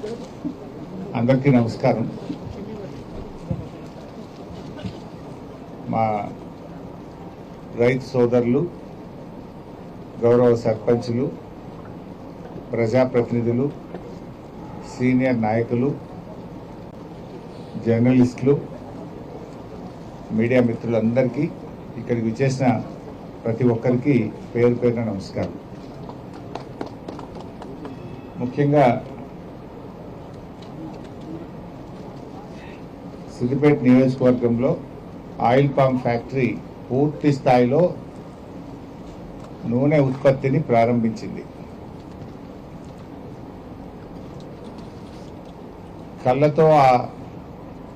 అందరికీ నమస్కారం. మా రైతు సోదరులు గౌరవ సర్పంచులు ప్రజాప్రతినిధులు సీనియర్ నాయకులు జర్నలిస్టులు మీడియా మిత్రులందరికీ ఇక్కడికి విచ్చేసిన ప్రతి ఒక్కరికి పేరు పేరున నమస్కారం. ముఖ్యంగా సిద్దిపేట నియోజకవర్గంలో ఆయిల్ పామ్ ఫ్యాక్టరీ పూర్తి స్థాయిలో నూనె ఉత్పత్తిని ప్రారంభించింది. కళ్ళతో ఆ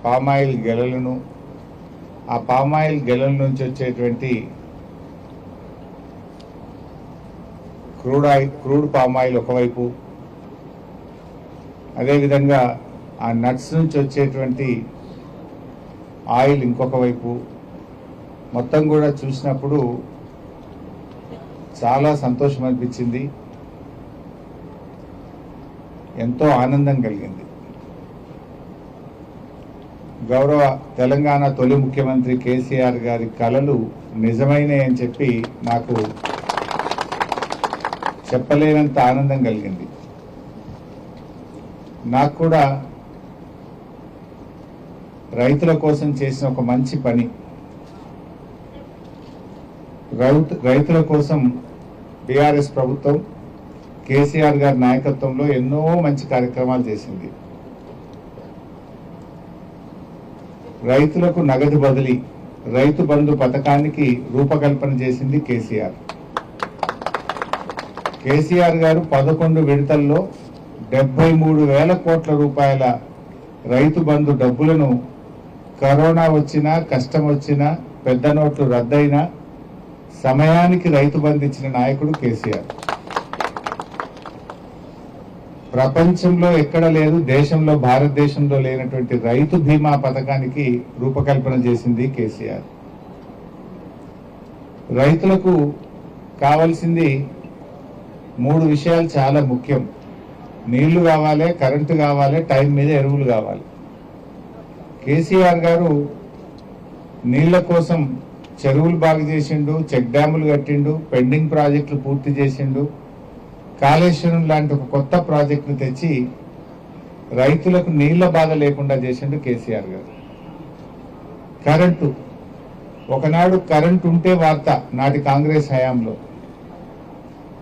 పామాయిల్ గెలలను ఆ పామాయిల్ గెలల నుంచి వచ్చేటువంటి క్రూడ్ ఆయిల్ క్రూడ్ పామాయిల్ ఒకవైపు అదేవిధంగా ఆ నట్స్ నుంచి వచ్చేటువంటి ఆయిల్ ఇంకొక వైపు. మొత్తం కూడా చూసినప్పుడు చాలా సంతోషం అనిపించింది. ఎంతో ఆనందం కలిగింది. గౌరవ తెలంగాణ తొలి ముఖ్యమంత్రి కేసీఆర్ గారి కళలు నిజమైనవి అని చెప్పి నాకు చెప్పలేనంత ఆనందం కలిగింది. నాకు కూడా రైతుల కోసం చేసిన ఒక మంచి పని. రైతు రైతుల కోసం బీఆర్ఎస్ ప్రభుత్వం కేసీఆర్ గారి నాయకత్వంలో ఎన్నో మంచి కార్యక్రమాలు చేసింది. రైతులకు నగదు బదిలీ రైతు బంధు పథకానికి రూపకల్పన చేసింది కేసీఆర్. కేసీఆర్ గారు పదకొండు విడతల్లో డెబ్బై మూడు వేల కోట్ల రూపాయల రైతు బంధు డబ్బులను కరోనా వచ్చినా కష్టం వచ్చినా పెద్ద నోట్లు రద్దయినా సమయానికి రైతు బంధు ఇచ్చిన నాయకుడు కేసీఆర్. ప్రపంచంలో ఎక్కడ లేదు దేశంలో భారతదేశంలో లేనటువంటి రైతు బీమా పథకానికి రూపకల్పన చేసింది కేసీఆర్. రైతులకు కావలసింది మూడు విషయాలు చాలా ముఖ్యం. నీళ్ళు కావాలి కరెంటు కావాలి టైం మీద ఎరువులు కావాలి. కేసీఆర్ గారు నీళ్ళ కోసం చెరువులు బాగు చేసిండు చెక్ డ్యాములు కట్టిండు పెండింగ్ ప్రాజెక్టులు పూర్తి చేసిండు. కాళేశ్వరం లాంటి ఒక కొత్త ప్రాజెక్టును తెచ్చి రైతులకు నీళ్ళ బాధ లేకుండా చేసిండు కేసీఆర్ గారు. కరెంటు. ఒకనాడు కరెంటు ఉంటే వార్త నాటి కాంగ్రెస్ హయాంలో.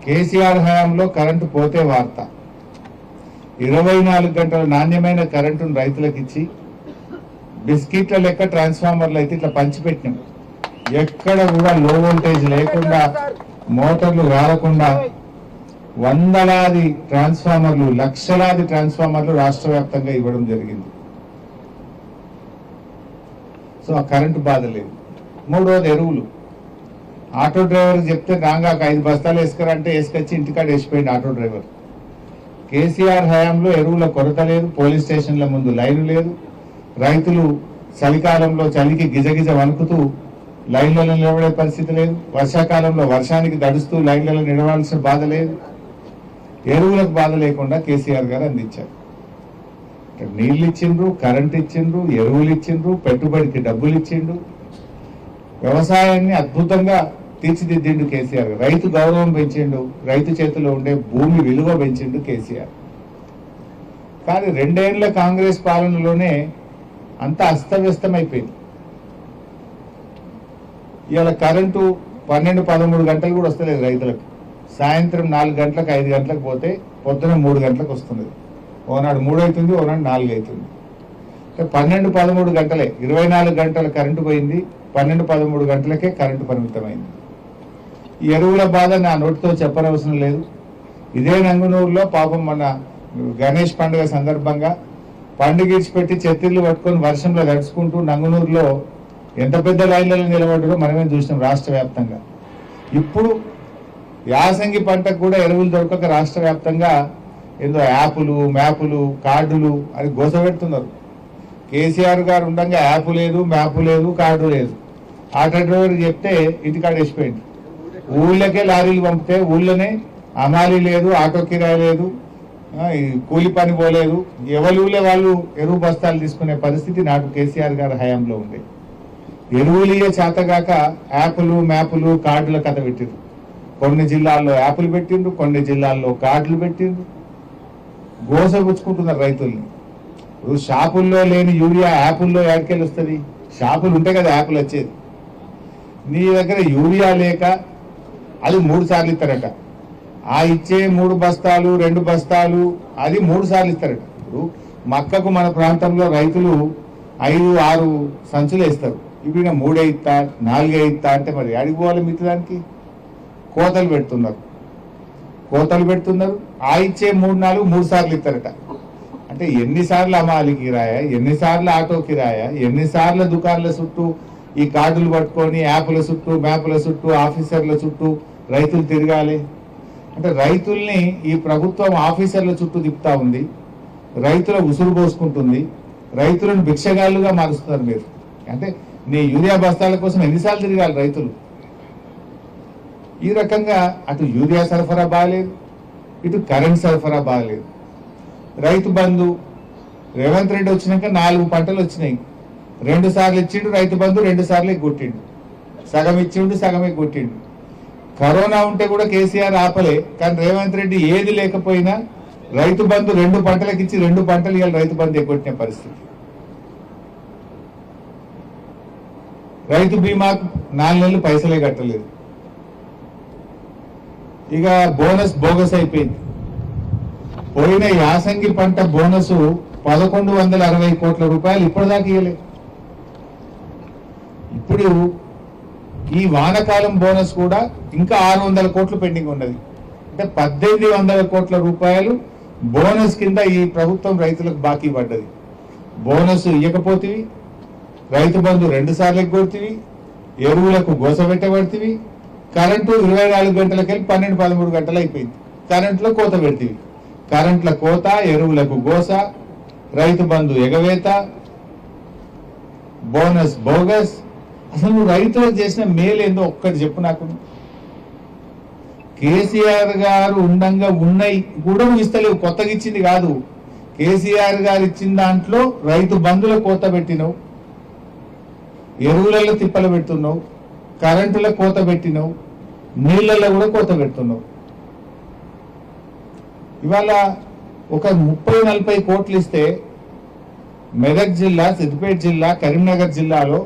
కేసీఆర్ హయాంలో కరెంటు పోతే వార్త. ఇరవై నాలుగు గంటల నాణ్యమైన కరెంటును రైతులకు ఇచ్చి బిస్కెట్ల లెక్క ట్రాన్స్ఫార్మర్లు అయితే ఇట్లా పంచిపెట్టినాం. ఎక్కడ కూడా లో వోల్టేజ్ లేకుండా మోటార్లు రాలకుండా వందలాది ట్రాన్స్ఫార్మర్లు లక్షలాది ట్రాన్స్ఫార్మర్లు రాష్ట్ర వ్యాప్తంగా ఇవ్వడం జరిగింది. సో ఆ కరెంటు బాధ లేదు. మూడవది ఎరువులు. ఆటో డ్రైవర్ చెప్తే రాగాక ఐదు బస్తాలు వేసుకురంటే వేసుకొచ్చి ఇంటికాడ వేసిపోయింది ఆటో డ్రైవర్. కేసీఆర్ హయాంలో ఎరువుల కొరత లేదు పోలీస్ స్టేషన్ల ముందు లైన్ లేదు. రైతులు చలికాలంలో చలికి గిజగిజ వణుకుతూ లైన్లలో నిలబడే పరిస్థితి లేదు. వర్షాకాలంలో వర్షానికి దడుస్తూ లైన్లలో నిలవాల్సిన బాధ లేదు. ఎరువులకు బాధ లేకుండా కేసీఆర్ గారు అందించారు. నీళ్ళు ఇచ్చిండ్రు కరెంట్ ఇచ్చిండ్రు ఎరువులు ఇచ్చిండ్రు పెట్టుబడికి డబ్బులు ఇచ్చిండు వ్యవసాయాన్ని అద్భుతంగా తీర్చిదిద్దిండు కేసీఆర్ రైతు గౌరవం పెంచిండు రైతు చేతిలో ఉండే భూమి విలువ పెంచిండు కేసీఆర్. కానీ రెండేళ్ళ కాంగ్రెస్ పాలనలోనే అంత అస్తవ్యస్తమైపోయింది. ఇవాళ కరెంటు పన్నెండు పదమూడు గంటలు కూడా వస్తలేదు రైతులకు. సాయంత్రం నాలుగు గంటలకు ఐదు గంటలకు పోతే పొద్దున మూడు గంటలకు వస్తున్నది ఓనాడు మూడు అవుతుంది ఓనాడు నాలుగు అవుతుంది అంటే పన్నెండు పదమూడు గంటలే ఇరవై నాలుగు గంటల కరెంటు పోయింది పన్నెండు పదమూడు గంటలకే కరెంటు పరిమితమైంది. ఈ ఎరువుల బాధ నా నోటితో చెప్పనవసరం లేదు. ఇదే నంగునూరులో పాపం మన గణేష్ పండుగ సందర్భంగా పండుగ ఇచ్చిపెట్టి చెత్తిళ్ళు పట్టుకొని వర్షంలో నడుచుకుంటూ నంగునూరులో ఎంత పెద్ద లైన్లలో నిలబడ్డరో మనమే చూసినాం రాష్ట్ర వ్యాప్తంగా. ఇప్పుడు యాసంగి పంటకు కూడా ఎరువులు దొరకక రాష్ట్ర వ్యాప్తంగా ఏదో యాపులు మ్యాపులు కార్డులు అని గోసపెడుతున్నారు కేసీఆర్ గారు ఉండగా యాప్ లేదు మ్యాప్ లేదు కార్డు లేదు. ఆటో డ్రైవర్ చెప్తే ఇది వేసిపోయింది. ఊళ్ళకే లారీలు పంపితే ఊళ్ళోనే అమాలి లేదు ఆటో కిరాయి లేదు కూలి పని పోలేదు. ఎవరులే వాళ్ళు ఎరువు బస్తాలు తీసుకునే పరిస్థితి నాకు కేసీఆర్ గారి హయాంలో ఉంది. ఎరువులియే చేతగాక యాప్లు మ్యాపులు కార్డుల కథ పెట్టిండ్రు కొన్ని జిల్లాల్లో యాప్లు పెట్టిండ్రు కొన్ని జిల్లాల్లో కార్డులు పెట్టిండ్రు గోసగుచ్చుకుంటున్నారు రైతుల్ని. ఇప్పుడు షాపుల్లో లేని యూరియా యాపుల్లో యాడికెళ్ళి వస్తుంది? షాపులు ఉంటే కదా యాపులు వచ్చేది. నీ దగ్గర యూరియా లేక అది మూడు సార్లు ఇస్తారట. ఆ ఇచ్చే మూడు బస్తాలు రెండు బస్తాలు అది మూడు సార్లు ఇస్తారట ఇప్పుడు మక్కకు మన ప్రాంతంలో రైతులు ఐదు ఆరు సంచులు వేస్తారు ఇప్పుడు మూడే ఇస్తా నాలుగే ఇస్తా అంటే మరి అడిగి పోవాలి మిగతా కోతలు పెడుతున్నారు. కోతలు పెడుతున్నారు. ఆ ఇచ్చే మూడు నాలుగు మూడు సార్లు ఇస్తారట. అంటే ఎన్నిసార్లు అమాలి కిరాయా? ఎన్నిసార్లు ఆటో కిరాయ? ఎన్నిసార్లు దుకాణాల చుట్టూ ఈ కార్డులు పట్టుకొని యాప్ల చుట్టూ మ్యాప్ల చుట్టూ ఆఫీసర్ల చుట్టూ రైతులు తిరగాలి? అంటే రైతుల్ని ఈ ప్రభుత్వం ఆఫీసర్ల చుట్టూ తిప్పుతా ఉంది. రైతుల ఉసురు పోసుకుంటుంది. రైతులను భిక్షగాళ్ళుగా మారుస్తున్నారు మీరు. అంటే నీ యూరియా బస్తాల కోసం ఎన్నిసార్లు తిరగాలి రైతులు? ఈ రకంగా అటు యూరియా సరఫరా బాగాలేదు ఇటు కరెంట్ సరఫరా బాగాలేదు రైతు బంధు రేవంత్ రెడ్డి వచ్చినాక నాలుగు పంటలు వచ్చినాయి. రెండు సార్లు ఇచ్చిండు రైతు బంధు రెండు సార్లు కొట్టిండు. సగం ఇచ్చిండు సగమే కొట్టిండు. కరోనా ఉంటే కూడా కేసీఆర్ ఆపలే కానీ రేవంత్ రెడ్డి ఏది లేకపోయినా రైతు బంధు రెండు పంటలకు ఇచ్చి రెండు పంటలు ఇవాళ రైతు బంధు ఎగ్గొట్టిన పరిస్థితి. రైతు బీమాకు నాలుగు నెలలు పైసలే కట్టలేదు. ఇక బోనస్ బోగస్ అయిపోయింది. పోయిన యాసంగి పంట బోనస్ పదకొండు వందల అరవై కోట్ల రూపాయలు ఇప్పటిదాకా ఇవ్వలేదు ఇప్పుడు ఈ వానకాలం బోనస్ కూడా ఇంకా ఆరు వందల కోట్లు పెండింగ్ ఉన్నది. అంటే పద్దెనిమిది వందల కోట్ల రూపాయలు బోనస్ కింద ఈ ప్రభుత్వం రైతులకు బాకీ పడ్డది. బోనస్ ఇవ్వకపోతేవి రైతు బంధు రెండు సార్లు ఎగ్గొడితివి ఎరువులకు గోస పెట్టబడితివి కరెంటు ఇరవై నాలుగు గంటలకెళ్ళి పన్నెండు పదమూడు గంటలు అయిపోయింది. కరెంట్లో కోత పెడితివి. కరెంట్ల కోత ఎరువులకు గోస రైతు బంధు ఎగవేత బోనస్ బోగస్ అసలు నువ్వు రైతులకు చేసిన మేలేందో ఒక్కటి చెప్పు నాకు. కేసీఆర్ గారు ఉండంగా ఉన్నాయి కూడా నువ్వు ఇస్తలేవు కొత్తగా ఇచ్చింది కాదు. కేసీఆర్ గారు ఇచ్చిన దాంట్లో రైతు బంధుల కోత పెట్టినవు ఎరువులలో తిప్పలు పెడుతున్నావు కరెంటులో కోత పెట్టినావు నీళ్ళల్లో కూడా కోత పెడుతున్నావు. ఇవాళ ఒక ముప్పై నలభై కోట్లు ఇస్తే మెదక్ జిల్లా సిద్దిపేట జిల్లా కరీంనగర్ జిల్లాలో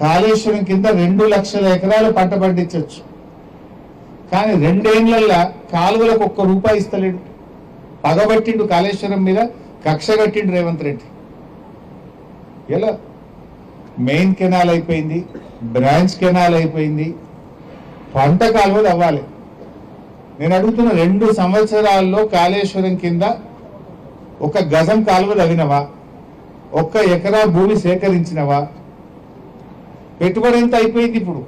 కాళేశ్వరం కింద రెండు లక్షల ఎకరాలు పంట పండించవచ్చు కానీ రెండేళ్ళల్లా కాలువలకు ఒక్క రూపాయి ఇస్తలేడు. పగబట్టిండు కాళేశ్వరం మీద కక్ష కట్టిండు రేవంత్ రెడ్డి. ఎలా? మెయిన్ కెనాల్ అయిపోయింది బ్రాంచ్ కెనాల్ అయిపోయింది పంట కాలువలు అవ్వాలి నేను అడుగుతున్న రెండు సంవత్సరాల్లో కాళేశ్వరం కింద ఒక గజం కాలువ అవినవా ఒక్క ఎకరా భూమి సేకరించినవా? పెట్టుబడి ఎంత అయిపోయింది ఇప్పుడు.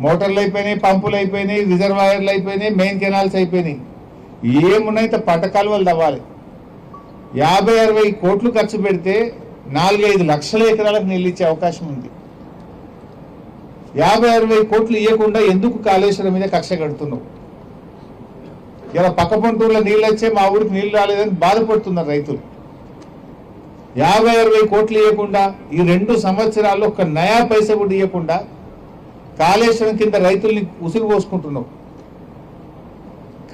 మోటార్లు అయిపోయినాయి పంపులు అయిపోయినాయి రిజర్వాయర్లు అయిపోయినాయి మెయిన్ కెనాల్స్ అయిపోయినాయి. ఏమున్నాయి పంట కాలువలు తవ్వాలి. యాభై అరవై కోట్లు ఖర్చు పెడితే నాలుగైదు లక్షల ఎకరాలకు నీళ్ళు ఇచ్చే అవకాశం ఉంది. యాభై అరవై కోట్లు ఇవ్వకుండా ఎందుకు కాళేశ్వరం మీద కక్ష కడుతున్నావు? ఇలా పక్క పంటూరులో నీళ్ళు వచ్చే మా ఊరికి నీళ్ళు రాలేదని బాధపడుతున్నారు రైతులు. యాభై అరవై కోట్లు ఇవ్వకుండా ఈ రెండు సంవత్సరాల్లో ఒక నయా పైసా కూడా ఇవ్వకుండా కాళేశ్వరం కింద రైతుల్ని ఉసిరు పోసుకుంటున్నావు.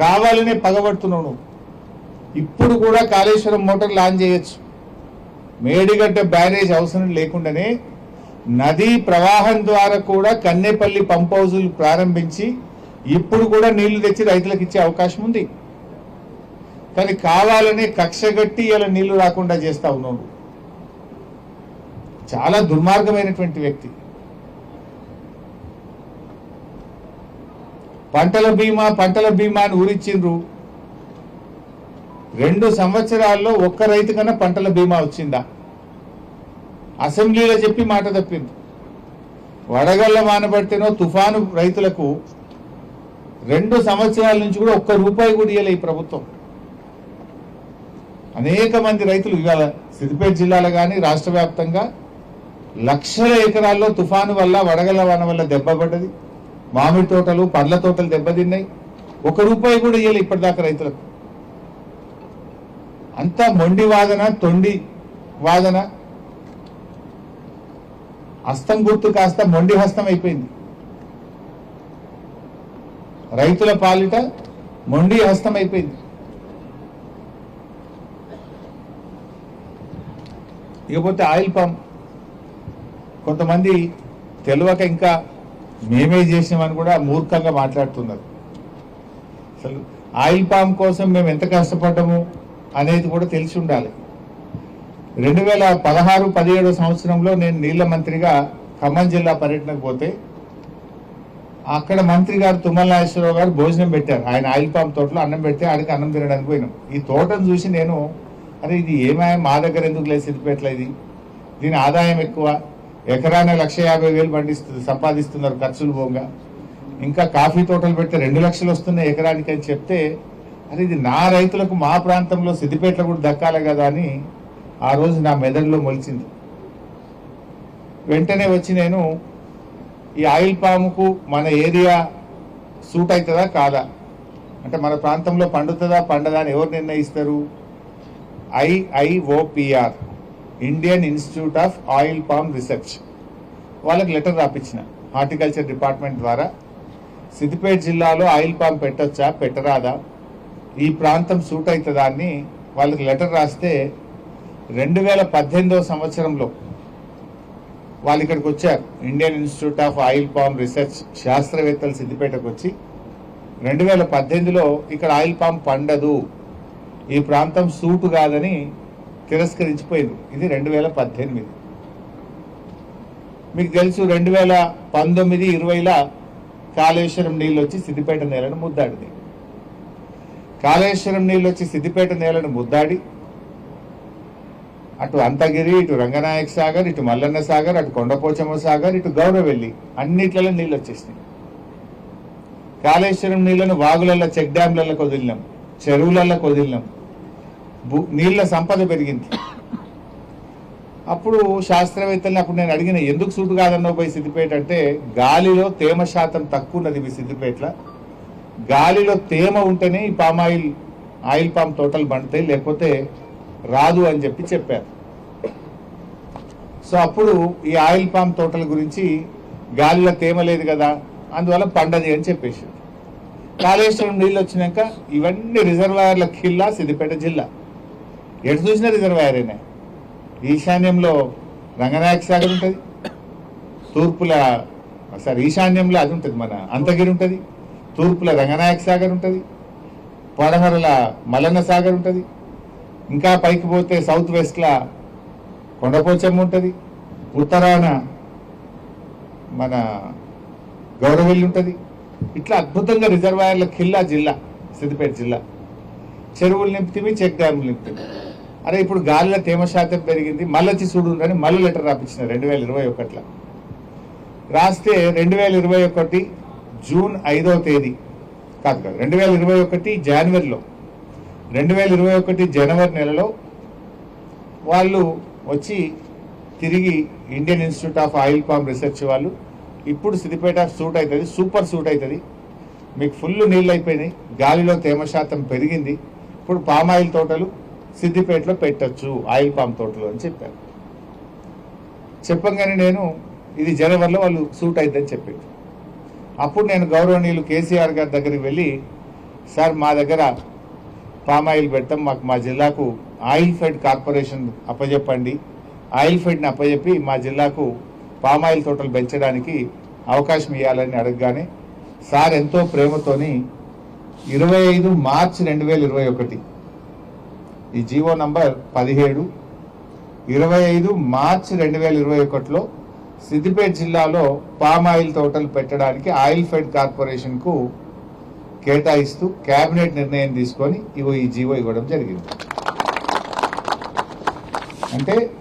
కావాలనే పగబడుతున్నావు నువ్వు. ఇప్పుడు కూడా కాళేశ్వరం మోటార్ లాంచ్ చేయొచ్చు. మేడిగడ్డ బ్యారేజ్ అవసరం లేకుండానే నదీ ప్రవాహం ద్వారా కూడా కన్నెపల్లి పంప్ హౌజులు ప్రారంభించి ఇప్పుడు కూడా నీళ్ళు తెచ్చి రైతులకు ఇచ్చే అవకాశం ఉంది. కానీ కావాలనే కక్షగట్టి ఇలా నీళ్ళు రాకుండా చేస్తా నువ్వు. చాలా దుర్మార్గమైనటువంటి వ్యక్తి. పంటల బీమా పంటల బీమా అని ఊరిచ్చిండ్రు. రెండు సంవత్సరాల్లో ఒక్క రైతు కన్నా పంటల బీమా వచ్చిందా? అసెంబ్లీలో చెప్పి మాట తప్పింది. వడగళ్ళ మానబడితేనో తుఫాను రైతులకు రెండు సంవత్సరాల నుంచి కూడా ఒక్క రూపాయి కూడా ఇవ్వలే ఈ ప్రభుత్వం. అనేక మంది రైతులు ఇవాళ సిద్దిపేట జిల్లాలో కానీ రాష్ట్ర వ్యాప్తంగా లక్షల ఎకరాల్లో తుఫాను వల్ల వడగల వాన వల్ల దెబ్బపడ్డది మామిడి తోటలు పండ్ల తోటలు దెబ్బతిన్నాయి. ఒక రూపాయి కూడా ఇవ్వలే ఇప్పటిదాకా రైతులకు. అంతా మొండి వాదన తొండి వాదన. హస్తం గుర్తు కాస్త మొండి హస్తం అయిపోయింది. రైతుల పాలిట మొండి హస్తం అయిపోయింది. ఇకపోతే ఆయిల్ పంప్ కొంతమంది తెలియక ఇంకా మేమే చేసినామని కూడా మూర్ఖంగా మాట్లాడుతున్నారు. అసలు ఆయిల్ పామ్ కోసం మేము ఎంత కష్టపడ్డాము అనేది కూడా తెలిసి ఉండాలి. రెండు వేల పదహారు పదిహేడు సంవత్సరంలో నేను నీళ్ళ మంత్రిగా ఖమ్మం జిల్లా పర్యటనకు పోతే అక్కడ మంత్రి గారు తుమ్మల నాగేశ్వరరావు గారు భోజనం పెట్టారు. ఆయన ఆయిల్ పామ్ తోటలో అన్నం పెడితే ఆడికి అన్నం తినడానికి పోయినాం. ఈ తోటను చూసి నేను అరే ఇది ఏమాయ మా దగ్గర ఎందుకు లేదు సిద్దిపేటలో ఇది? దీని ఆదాయం ఎక్కువ. ఎకరాన లక్ష యాభై వేలు పండిస్తుంది సంపాదిస్తున్నారు ఖర్చులు పోగా. ఇంకా కాఫీ తోటలు పెడితే రెండు లక్షలు వస్తున్నాయి ఎకరానికి అని చెప్తే అరే ఇది నా రైతులకు మా ప్రాంతంలో సిద్దిపేటలో కూడా దక్కాలి కదా అని ఆ రోజు నా మెదడులో మొలిచింది. వెంటనే వచ్చి నేను ఈ ఆయిల్ పాముకు మన ఏరియా సూట్ అవుతుందా కాదా? అంటే మన ప్రాంతంలో పండుతుందా పండదా అని ఎవరు నిర్ణయిస్తారు? IIOPR Indian institute of oil palm research. వాళ్ళకి లెటర్ రాపించిన హార్టికల్చర్ డిపార్ట్మెంట్ ద్వారా. సిద్దిపేట జిల్లాలో ఆయిల్ పామ్ పెట్టొచ్చా పెట్టరాదా? ఈ ప్రాంతం సూట్ అవుతుందా అని వాళ్ళకి లెటర్ రాస్తే రెండు వేల పద్దెనిమిదవ సంవత్సరంలో వాళ్ళు ఇక్కడికి వచ్చారు. Indian institute of oil palm research శాస్త్రవేత్తలు సిద్దిపేటకు వచ్చి రెండు వేల పద్దెనిమిదిలో ఇక్కడ ఆయిల్ పామ్ పండదు. ఈ ప్రాంతం సూటు కాదని తిరస్కరించిపోయింది. ఇది రెండు వేల పద్దెనిమిది. మీకు తెలుసు రెండు వేల పంతొమ్మిది ఇరవైలో కాళేశ్వరం నీళ్ళు వచ్చి సిద్దిపేట నేలను ముద్దాడింది. కాళేశ్వరం నీళ్ళు వచ్చి సిద్దిపేట నేలను ముద్దాడి అటు అంతగిరి ఇటు రంగనాయక సాగర్ ఇటు మల్లన్న సాగర్ అటు కొండపోచమ్మ సాగర్ ఇటు గౌరవెల్లి అన్నిట్లలో నీళ్ళు వచ్చేసినాయి కాళేశ్వరం నీళ్ళను వాగులలో చెక్ డ్యాంలలో వదిలినాం చెరువులలో వదిలినాం భూ- నీళ్ళ సంపద పెరిగింది. అప్పుడు శాస్త్రవేత్తల్ని అప్పుడు నేను అడిగిన ఎందుకు సూటు కాదన్నావు పోయి సిద్దిపేట? అంటే గాలిలో తేమ శాతం తక్కువ ఉన్నది మీ సిద్దిపేటలో. గాలిలో తేమ ఉంటేనే ఈ పామ్ ఆయిల్ ఆయిల్ పామ్ తోటలు పండుతాయి లేకపోతే రాదు అని చెప్పి చెప్పారు. సో అప్పుడు ఈ ఆయిల్ పామ్ తోటల గురించి గాలిలో తేమ లేదు కదా అందువల్ల పండది అని చెప్పేసి. కాళేశ్వరం నీళ్ళు వచ్చినాక ఇవన్నీ రిజర్వాయర్ల కిల్లా సిద్దిపేట జిల్లా. ఎటు చూసినా రిజర్వాయరేనే. ఈశాన్యంలో రంగనాయక సాగర్ ఉంటుంది. తూర్పుల సారీ ఈశాన్యంలో అది ఉంటుంది మన అంతగిరి ఉంటుంది. తూర్పుల రంగనాయక సాగర్ ఉంటుంది. పడమరల మలన్న సాగర్ ఉంటుంది. ఇంకా పైకి పోతే సౌత్ వెస్ట్లా కొండపోచమ్మ ఉంటుంది. ఉత్తరాన మన గౌరవెల్లి ఉంటుంది. ఇట్లా అద్భుతంగా రిజర్వాయర్ల కిల్లా జిల్లా సిద్దిపేట జిల్లా. చెరువులు నింపుతీవి చెక్ డ్యాములు నింపుతీవి అరే ఇప్పుడు గాలిలో తేమ శాతం పెరిగింది మళ్ళొచ్చి చూడు అని మళ్ళీ లెటర్ రాపించిన రెండు వేల ఇరవై ఒకటిలో. రాస్తే రెండు వేల ఇరవై ఒకటి జూన్ ఐదవ తేదీ. కాదు కాదు రెండు వేల ఇరవై ఒకటి జనవరిలో. రెండు వేల ఇరవై ఒకటి జనవరి నెలలో వాళ్ళు వచ్చి తిరిగి Indian institute of oil palm research వాళ్ళు ఇప్పుడు సిద్దిపేట సూట్ అవుతుంది సూపర్ సూట్ అవుతుంది. మీకు ఫుల్ నీళ్ళు అయిపోయినాయి గాలిలో తేమ శాతం పెరిగింది. ఇప్పుడు పామ్ ఆయిల్ తోటలు సిద్దిపేటలో పెట్టొచ్చు ఆయిల్ పామ్ తోటలు అని చెప్పారు. చెప్పంగానే నేను ఇది జనవరిలో వాళ్ళు సూట్ అవుతుందని చెప్పారు అప్పుడు నేను గౌరవనీయులు కేసీఆర్ గారి దగ్గరికి వెళ్ళి సార్ మా దగ్గర పామ్ ఆయిల్ పెడతాం మాకు మా జిల్లాకు ఆయిల్ ఫెడ్ కార్పొరేషన్ అప్పచెప్పండి ఆయిల్ ఫెడ్ని అప్పచెప్పి మా జిల్లాకు పామాయిల్ తోటలు పెంచడానికి అవకాశం ఇవ్వాలని అడగగానే సార్ ఎంతో ప్రేమతోని ఇరవై ఐదు మార్చి రెండు వేల ఇరవై ఒకటి ఈ జీవో నంబర్ పదిహేడు ఇరవై ఐదు మార్చి రెండు వేల ఇరవై ఒకటిలో సిద్దిపేట జిల్లాలో పామాయిల్ తోటలు పెట్టడానికి ఆయిల్ ఫెడ్ కార్పొరేషన్కు కేటాయిస్తూ కేబినెట్ నిర్ణయం తీసుకొని ఇవో ఈ జీవో ఇవ్వడం జరిగింది. అంటే